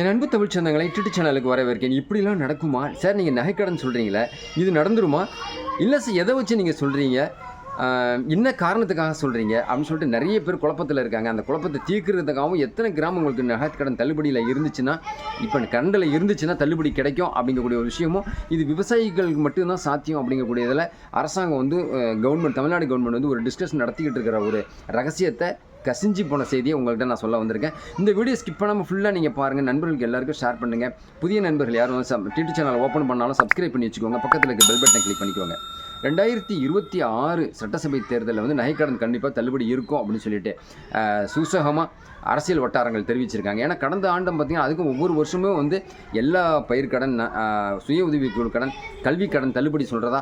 என் அன்பு தமிழ் சொந்தங்களை யூடியூப் சேனலுக்கு வரவேற்கேன் இப்படிலாம் நடக்குமா? சார் நீங்கள் நகைக்கடன் சொல்கிறீங்களே இது நடந்துருமா? இல்லை சார் எதை வச்சு நீங்கள் சொல்கிறீங்க என்ன காரணத்துக்காக சொல்கிறீங்க அப்படின்னு சொல்லிட்டு நிறைய பேர் குழப்பத்தில் இருக்காங்க. அந்த குழப்பத்தை தீர்க்கிறதுக்காகவும் எத்தனை கிராம் உங்களுக்கு நகைக்கடன் தள்ளுபடியில் இருந்துச்சுன்னா இப்போ கரண்டில் இருந்துச்சுன்னா தள்ளுபடி கிடைக்கும் அப்படிங்கக்கூடிய ஒரு விஷயமும் இது விவசாயிகளுக்கு மட்டும்தான் சாத்தியம் அப்படிங்கக்கூடிய இதில் அரசாங்கம் வந்து கவர்மெண்ட் தமிழ்நாடு கவர்மெண்ட் வந்து ஒரு டிஸ்கஷன் நடத்திக்கிட்டு இருக்கிற ஒரு ரகசியத்தை கசிஞ்சு போன செய்தியை உங்கள்கிட்ட நான் சொல்ல வந்திருக்கேன். இந்த வீடியோ ஸ்கிப் பண்ணாமல் ஃபுல்லாக நீங்கள் பாருங்கள் நண்பர்களுக்கு எல்லாருக்கும் ஷேர் பண்ணுங்கள் புதிய நண்பர்கள் யாரும் வந்து சேனல் ஓப்பன் பண்ணாலும் சப்ஸ்கிரைப் பண்ணி வச்சுக்கோங்க. பக்கத்தில் இருக்க பெல் பட்டனை கிளிக் பண்ணிக்கோங்க. ரெண்டாயிரத்தி இருபத்தி ஆறு சட்டசபை தேர்தலில் வந்து நகைக்கடன் கண்டிப்பாக தள்ளுபடி இருக்கும் அப்படின்னு சொல்லிட்டு சூசகமாக அரசியல் வட்டாரங்கள் தெரிவிச்சிருக்காங்க. ஏன்னா கடந்த ஆண்டும் பார்த்திங்கன்னா அதுக்கும் ஒவ்வொரு வருஷமும் வந்து எல்லா பயிர்க்கடன் சுய உதவிக்குழு கடன் கல்வி கடன் தள்ளுபடி சொல்கிறதா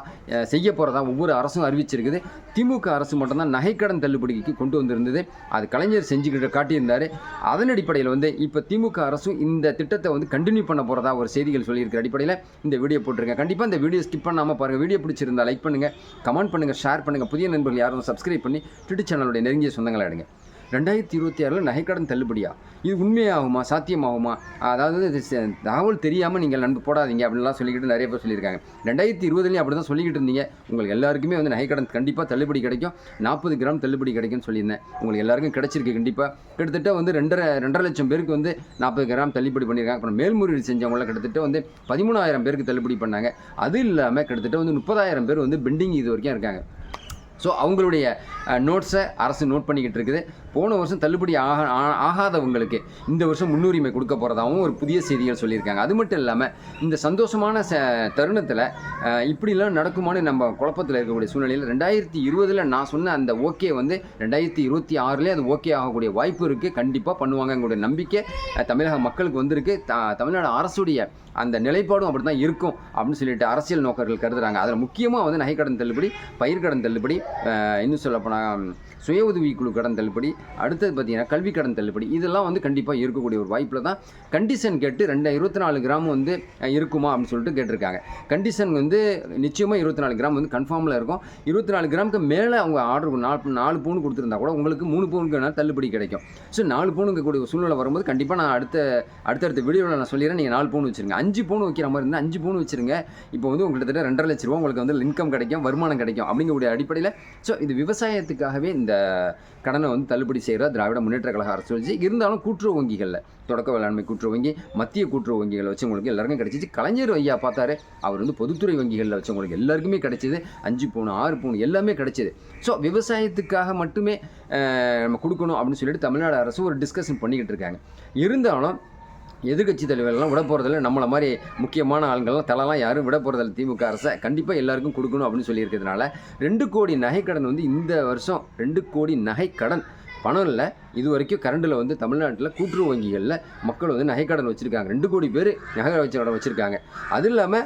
செய்ய போகிறதா ஒவ்வொரு அரசும் அறிவிச்சிருக்குது. திமுக அரசு மட்டும்தான் நகைக்கடன் தள்ளுபடிக்கு கொண்டு வந்திருந்தது. அது கலைஞர் செஞ்சுக்கிட்டு காட்டியிருந்தார். அதன் அடிப்படையில் வந்து இப்போ திமுக அரசும் இந்த திட்டத்தை வந்து கண்டினியூ பண்ண போகிறதா ஒரு செய்திகள் சொல்லியிருக்கிற அடிப்படையில் இந்த வீடியோ போட்டிருக்கேன். கண்டிப்பாக இந்த வீடியோ ஸ்கிப் பண்ணாமல் பாருங்கள் வீடியோ பிடிச்சிருந்தா லைக் பண்ணுங்கள் கமெண்ட் பண்ணுங்கள் ஷேர் பண்ணுங்கள் புதிய நண்பர்கள் யாரும் சப்ஸ்கிரைப் பண்ணி ட்விட்டர் சேனலுடைய நெருங்கிய சொந்தங்களை எடுங்க ரெண்டாயிரத்தி இருபத்தி ஆறில் நகைக்கடன் தள்ளுபடியா? இது உண்மையாகுமா? சாத்தியமாகுமா? அதாவது தகவல் தெரியாமல் நீங்கள் நண்பு போடாதீங்க அப்படின்லாம் சொல்லிக்கிட்டு நிறைய பேர் சொல்லியிருக்காங்க. ரெண்டாயிரத்தி இருபதுலேயும் அப்படி தான் சொல்லிக்கிட்டு இருந்தீங்க உங்களுக்கு எல்லாருக்குமே வந்து நகைக்கடன் கண்டிப்பாக தள்ளுபடி கிடைக்கும். நாற்பது கிராம் தள்ளுபடி கிடைக்கும்னு சொல்லியிருந்தேன். உங்களுக்கு எல்லாருக்கும் கிடைச்சிருக்கு கண்டிப்பாக கிட்டத்தட்ட வந்து ரெண்டரை ரெண்டரை லட்சம் பேருக்கு வந்து நாற்பது கிராம் தள்ளுபடி பண்ணியிருக்காங்க. அப்புறம் மேல்முறையீடு செஞ்சவங்களாம் கிட்டத்தட்ட வந்து பதிமூணாயிரம் பேருக்கு தள்ளுபடி பண்ணாங்க. அது இல்லாமல் கிட்டத்தட்ட வந்து முப்பதாயிரம் பேர் வந்து பெண்டிங் இது வரைக்கும் இருக்காங்க. ஸோ அவங்களுடைய நோட்ஸை அரசு நோட் பண்ணிக்கிட்டு இருக்குது. போன வருஷம் தள்ளுபடி ஆக ஆ- ஆகாதவங்களுக்கு இந்த வருஷம் முன்னுரிமை கொடுக்க போகிறதாகவும் ஒரு புதிய செய்திகள் சொல்லியிருக்காங்க. அது மட்டும் இல்லாமல் இந்த சந்தோஷமான ச தருணத்தில் இப்படிலாம் நடக்குமான்னு நம்ம குழப்பத்தில் இருக்கக்கூடிய சூழ்நிலையில் ரெண்டாயிரத்தி இருபதில் நான் சொன்ன அந்த ஓகே வந்து ரெண்டாயிரத்தி இருபத்தி ஆறுலேயே அது ஓகே ஆகக்கூடிய வாய்ப்பு இருக்குது கண்டிப்பாக பண்ணுவாங்க. எங்களுடைய நம்பிக்கை தமிழக மக்களுக்கு வந்திருக்கு. த தமிழ்நாடு அரசுடைய அந்த நிலைப்பாடும் அப்படி தான் இருக்கும் அப்படின்னு சொல்லிட்டு அரசியல் நோக்கர்கள் கருதுறாங்க. அதில் முக்கியமாக வந்து நகைக்கடன் தள்ளுபடி பயிர்க்கடன் தள்ளுபடி இன்னும் சொல்லப்போனால் சுய உதவி குழு கடன் தள்ளுபடி அடுத்தது பார்த்தீங்கன்னா கல்வி கடன் தள்ளுபடி. இதெல்லாம் வந்து கண்டிப்பாக இருக்கக்கூடிய ஒரு வாய்ப்பில் தான் கண்டிஷன் கேட்டு ரெண்டு இருபத்தி நாலு கிராம் வந்து இருக்குமா அப்படின்னு சொல்லிட்டு கேட்டிருக்காங்க. கண்டிஷன் வந்து நிச்சயமாக இருபத்தி நாலு கிராம் வந்து கன்ஃபார்மில் இருக்கும். இருபத்தி நாலு கிராமுக்கு மேலே அவங்க ஆர்டர் நாலு நாலு பவுன் கொடுத்துருந்தா கூட உங்களுக்கு மூணு பவுனுக்கு வேணால் தள்ளுபடி கிடைக்கும். ஸோ நாலு பவுனுக்கு கூடிய ஒரு சூழ்நிலை வரும்போது கண்டிப்பாக நான் அடுத்த அடுத்தடுத்த வீடியோவில் நான் சொல்லிடுறேன். நீங்கள் நாலு பவுன் வச்சுருங்க. அஞ்சு பவுன் வைக்கிற மாதிரி இருந்தால் அஞ்சு பவுன் வச்சுருங்க. இப்போ வந்து உங்கள்கிட்ட கிட்டத்தட்ட ரெண்டரை லட்ச ரூபா உங்களுக்கு வந்து இன்கம் கிடைக்கும் வருமானம் கிடைக்கும் அப்படிங்கக்கூடிய அடிப்படையில். ஸோ இது விவசாயத்துக்காகவே இந்த கடனை வந்து தள்ளுபடி செய்கிற திராவிட முன்னேற்ற கழக அரசு வச்சு இருந்தாலும் கூட்டுறவு வங்கிகளில் தொடக்க வேளாண்மை கூட்டுறவு வங்கி மத்திய கூட்டுறவு வங்கிகளை வச்சு உங்களுக்கு எல்லாருக்கும் கிடைச்சிச்சு. கலைஞர் ஐயா பார்த்தாரு அவர் வந்து பொதுத்துறை வங்கிகளில் வச்சு உங்களுக்கு எல்லாருக்குமே கிடைச்சிது. அஞ்சு பவுன் ஆறு பவுன் எல்லாமே கிடைச்சிது. ஸோ விவசாயத்துக்காக மட்டுமே நம்ம கொடுக்கணும் அப்படின்னு சொல்லிட்டு தமிழ்நாடு அரசு ஒரு டிஸ்கஷன் பண்ணிக்கிட்டு இருக்காங்க. இருந்தாலும் எதிர்கட்சி தலைவர்கள்லாம் விட போகிறதில்ல நம்மளை மாதிரி முக்கியமான ஆளுங்கள்லாம் தலைலாம் யாரும் விட போகிறதில்ல திமுக அரசை கண்டிப்பாக எல்லாருக்கும் கொடுக்கணும் அப்படின்னு சொல்லியிருக்கிறதுனால ரெண்டு கோடி நகைக்கடன் வந்து இந்த வருஷம் ரெண்டு கோடி நகைக்கடன் பணம் இல்லை. இது வரைக்கும் கரண்டில் வந்து தமிழ்நாட்டில் கூட்டுறவு வங்கிகளில் மக்கள் வந்து நகைக்கடன் வச்சுருக்காங்க. ரெண்டு கோடி பேர் நகை வச்ச கடன் வச்சுருக்காங்க. அது இல்லாமல்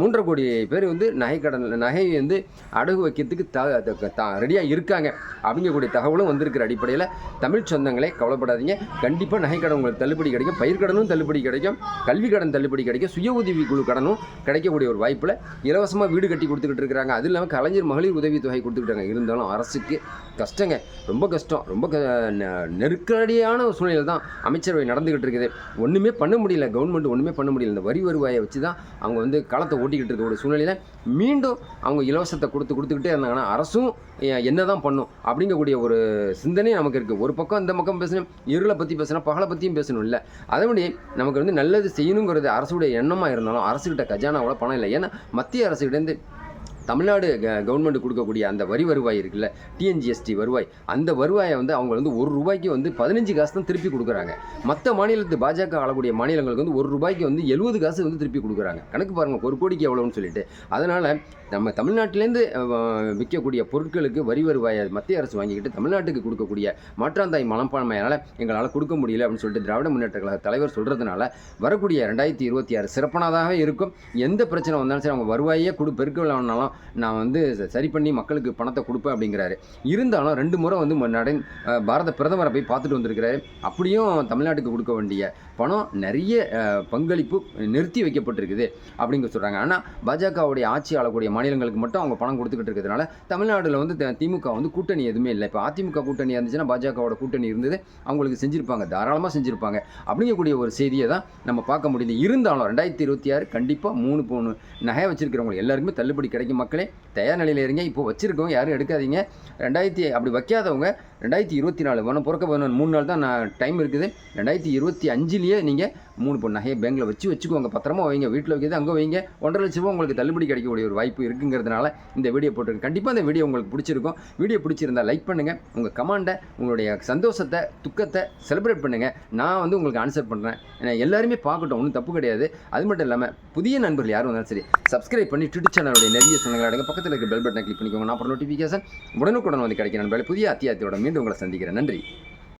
மூன்றரை கோடி பேர் வந்து நகைக்கடன் நகை வந்து அடகு வைக்கிறதுக்கு த ரெடியாக இருக்காங்க. அப்படிங்கக்கூடிய தகவலும் வந்திருக்கிற அடிப்படையில் தமிழ் சொந்தங்களே கவலைப்படாதீங்க. கண்டிப்பாக நகைக்கடன் உங்களுக்கு தள்ளுபடி கிடைக்கும். பயிர்க்கடனும் தள்ளுபடி கிடைக்கும். கல்வி கடன் தள்ளுபடி கிடைக்கும். சுய உதவி குழு கடனும் கிடைக்கக்கூடிய ஒரு வாய்ப்பில் இலவசமாக வீடு கட்டி கொடுத்துக்கிட்டு இருக்கிறாங்க அது இல்லாமல் கலைஞர் மகளிர் உதவித்தொகை கொடுத்துக்கிட்டாங்க. இருந்தாலும் அரசுக்கு கஷ்டங்க. ரொம்ப கஷ்டம். ரொம்ப நெ- நெருக்கடியான ஒரு சூழ்நிலை தான் அமைச்சரவை நடந்துக்கிட்டு இருக்குது. ஒன்றுமே பண்ண முடியல. கவர்மெண்ட் ஒன்றுமே பண்ண முடியல. இந்த வரி வருவாயை வச்சு தான் அவங்க வந்து காலத்தை ஓட்டிக்கிட்டு இருக்க ஒரு சூழ்நிலையில் மீண்டும் அவங்க இலவசத்தை கொடுத்து கொடுத்துக்கிட்டே இருந்தாங்கன்னா அரசும் என்ன தான் பண்ணும் அப்படிங்கக்கூடிய ஒரு சிந்தனை நமக்கு இருக்குது ஒரு பக்கம் இந்த பக்கம் பேசணும் இருளை பற்றி பேசணும் பகலை பற்றியும் பேசணும் இல்லை. அதேபடி நமக்கு வந்து நல்லது செய்யணுங்கிறது அரசுடைய எண்ணமாக இருந்தாலும் அரசுகிட்ட கஜானாவோட பணம் இல்லை. ஏன்னா மத்திய அரசுகிட்டேருந்து தமிழ்நாடு க கவர்மெண்ட் கொடுக்கக்கூடிய அந்த வரி வருவாய் இருக்குல்ல டிஎன்ஜிஎஸ்டி வருவாய் அந்த வருவாயை வந்து அவங்க வந்து ஒரு ரூபாய்க்கு வந்து பதினஞ்சு காசு தான் திருப்பி கொடுக்குறாங்க. மற்ற மாநிலத்து பாஜக ஆளக்கூடிய மாநிலங்களுக்கு வந்து ஒரு ரூபாய்க்கு வந்து எழுபது காசு வந்து திருப்பி கொடுக்குறாங்க. கணக்கு பாருங்கள் ஒரு கோடிக்கு எவ்வளோன்னு சொல்லிட்டு. அதனால் நம்ம தமிழ்நாட்டிலேருந்து விற்கக்கூடிய பொருட்களுக்கு வரி வருவாயை மத்திய அரசு வாங்கிக்கிட்டு தமிழ்நாட்டுக்கு கொடுக்கக்கூடிய மாற்றாந்தாய் மனப்பான்மையால் எங்களால் கொடுக்க முடியல அப்படின்னு சொல்லிட்டு திராவிட முன்னேற்ற கழக தலைவர் சொல்கிறதுனால வரக்கூடிய ரெண்டாயிரத்தி இருபத்தி ஆறு சிறப்பானதாக இருக்கும். எந்த பிரச்சனை வந்தாலும் சரி அவங்க வருவாயே கொடு பெருக்க வேணாலும் நான் வந்து சரி பண்ணி மக்களுக்கு பணத்தை கொடுப்பேன் அப்படிங்கிறாரு. இருந்தாலும் ரெண்டு முறை வந்து நட பாரத பிரதமரை போய் பார்த்துட்டு வந்திருக்கிறாரு. அப்படியும் தமிழ்நாட்டுக்கு கொடுக்க வேண்டிய பணம் நிறைய பங்களிப்பு நிறுத்தி வைக்கப்பட்டிருக்குது அப்படிங்க சொல்கிறாங்க ஆனால் பாஜகவுடைய ஆட்சி ஆளக்கூடிய மாநிலங்களுக்கு மட்டும் அவங்க பணம் கொடுத்துக்கிட்டு இருக்கிறதுனால தமிழ்நாட்டில் வந்து த- திமுக வந்து கூட்டணி எதுவுமே இல்லை. இப்போ அதிமுக கூட்டணி இருந்துச்சுன்னா பாஜகவோட கூட்டணி இருந்தது அவங்களுக்கு செஞ்சுருப்பாங்க தாராளமாக செஞ்சுருப்பாங்க. அப்படிங்கக்கூடிய ஒரு செய்தியை தான் நம்ம பார்க்க முடியுது. இருந்தாலும் ரெண்டாயிரத்தி இருபத்தி ஆறு கண்டிப்பாக மூணு பவுன் நகை வச்சிருக்கிறவங்களுக்கு எல்லாருக்குமே தள்ளுபடி கிடைக்கும் மக்களே. தயார் நிலையில் இருங்க. இப்போ வச்சுருக்கவங்க யாரும் எடுக்காதீங்க. ரெண்டாயிரத்தி அப்படி வைக்காதவங்க ரெண்டாயிரத்தி இருபத்தி நாலு. ஒன்று பிறக்க பதினொன்று மூணு நாள் தான் நான் டைம் இருக்குது. ரெண்டாயிரத்தி இருபத்தி அஞ்சுலேயே நீங்கள் மூணு பொண்ணு நகையை பேங்க்கில் வச்சு வச்சுக்கோங்க. பத்திரமா வைங்க. வீட்டில் வைக்கிறது அங்கே வைங்க. ஒன்றரை லட்ச ரூபா உங்களுக்கு தள்ளுபடி கிடைக்கக்கூடிய ஒரு வாய்ப்பு இருக்குங்கிறதுனால இந்த வீடியோ போட்டு கண்டிப்பாக இந்த வீடியோ உங்களுக்கு பிடிச்சிருக்கும். வீடியோ பிடிச்சிருந்தா லைக் பண்ணுங்கள் உங்கள் கமாண்டை உங்களுடைய சந்தோஷத்தை துக்கத்தை செலிப்ரேட் பண்ணுங்கள் நான் வந்து உங்களுக்கு ஆன்சர் பண்ணுறேன் ஏன்னா எல்லாருமே பார்க்கட்டும். ஒன்றும் தப்பு கிடையாது. அது மட்டும் இல்லாமல் புதிய நண்பர்கள் யாரும் வந்தாலும் சரி சப்ஸ்கிரைப் பண்ணி ட்விட்டர் சேனலுடைய நிறைய சொன்னங்களை அடங்க பக்கத்தில் இருக்க பெல் பட்டனை கிளிக் பண்ணிக்கோங்க. நான் அப்புறம் நோட்டிஃபிகேஷன் உடனுக்குடன் வந்து கிடைக்கிற நண்பர்களே புதிய அத்தியாயத்தோட மீண்டும் உங்களை சந்திக்கிறேன். நன்றி.